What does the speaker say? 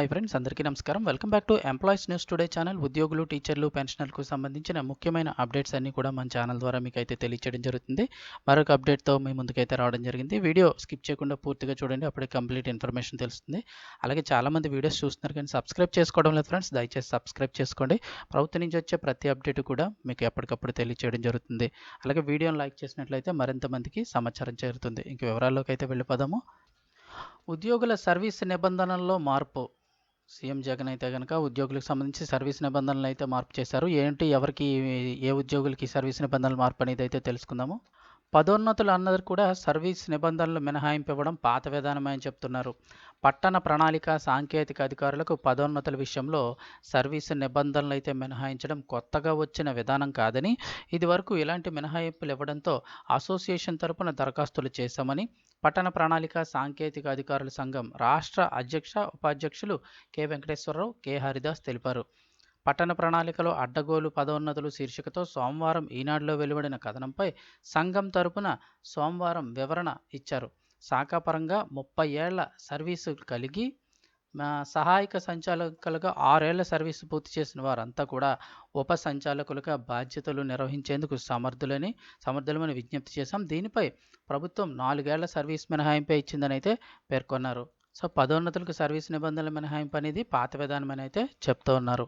Hi friends అందరికీ నమస్కారం. Welcome back to employees news today channel ఉద్యోగులు టీచర్లు పెన్షనర్లకు సంబంధించిన ముఖ్యమైన అప్డేట్స్ అన్నీ కూడా మన ఛానల్ ద్వారా మీకు అయితే తెలియచేయడం జరుగుతుంది. మరొక అప్డేట్తో మీ ముందుకైతే రావడం జరిగింది. వీడియో స్కిప్ చేయకుండా పూర్తిగా చూడండి అప్పుడే కంప్లీట్ ఇన్ఫర్మేషన్ తెలుస్తుంది. అలాగే చాలామంది వీడియోస్ చూస్తున్నారు కానీ సబ్స్క్రైబ్ చేసుకోవడం లేదు ఫ్రెండ్స్ దయచేసి సబ్స్క్రైబ్ చేసుకోండి. ప్రభుత్వం నుంచి వచ్చే ప్రతి అప్డేట్ కూడా మీకు ఎప్పటికప్పుడు తెలియచేయడం జరుగుతుంది. అలాగే వీడియోని లైక్ చేసినట్లయితే మరింత మందికి సమాచారం చేరుతుంది. ఇంక వివరాల్లోకి అయితే వెళ్ళిపోదాము. ఉద్యోగుల సర్వీస్ నిబంధనల్లో మార్పు. సీఎం జగన్ అయితే కనుక ఉద్యోగులకు సంబంధించి సర్వీస్ నిబంధనలు అయితే మార్పు చేశారు. ఏంటి ఎవరికి ఏ ఉద్యోగులకి సర్వీస్ నిబంధనలు మార్పు అనేది అయితే తెలుసుకుందాము. పదోన్నతులు అన్నది కూడా సర్వీస్ నిబంధనలు మినహాయింపు ఇవ్వడం పాత విధానమని చెప్తున్నారు. పట్టణ ప్రణాళిక సాంకేతిక అధికారులకు పదోన్నతుల విషయంలో సర్వీసు నిబంధనలు అయితే మినహాయించడం కొత్తగా వచ్చిన విధానం కాదని ఇదివరకు ఇలాంటి మినహాయింపులు ఇవ్వడంతో అసోసియేషన్ తరపున దరఖాస్తులు చేశామని పట్టణ ప్రణాళిక సాంకేతిక అధికారుల సంఘం రాష్ట్ర అధ్యక్ష ఉపాధ్యక్షులు కె. వెంకటేశ్వరరావు కె. హరిదాస్ తెలిపారు. పట్టణ ప్రణాళికలో అడ్డగోలు పదోన్నతులు శీర్షికతో సోమవారం ఈనాడులో వెలువడిన కథనంపై సంఘం తరపున సోమవారం వివరణ ఇచ్చారు. శాఖాపరంగా ముప్పై ఏళ్ళ సర్వీసు కలిగి సహాయక సంచాలకులుగా ఆరేళ్ళ సర్వీసు పూర్తి చేసిన వారంతా కూడా ఉప సంచాలకులుగా బాధ్యతలు నిర్వహించేందుకు సమర్థులని సమర్థులమని విజ్ఞప్తి చేశాం. దీనిపై ప్రభుత్వం నాలుగేళ్ళ సర్వీస్ మినహాయింపై ఇచ్చిందని అయితే పేర్కొన్నారు. సో పదోన్నతులకు సర్వీస్ నిబంధనల మినహాయింపు అనేది పాత విధానమని అయితే చెప్తూ ఉన్నారు.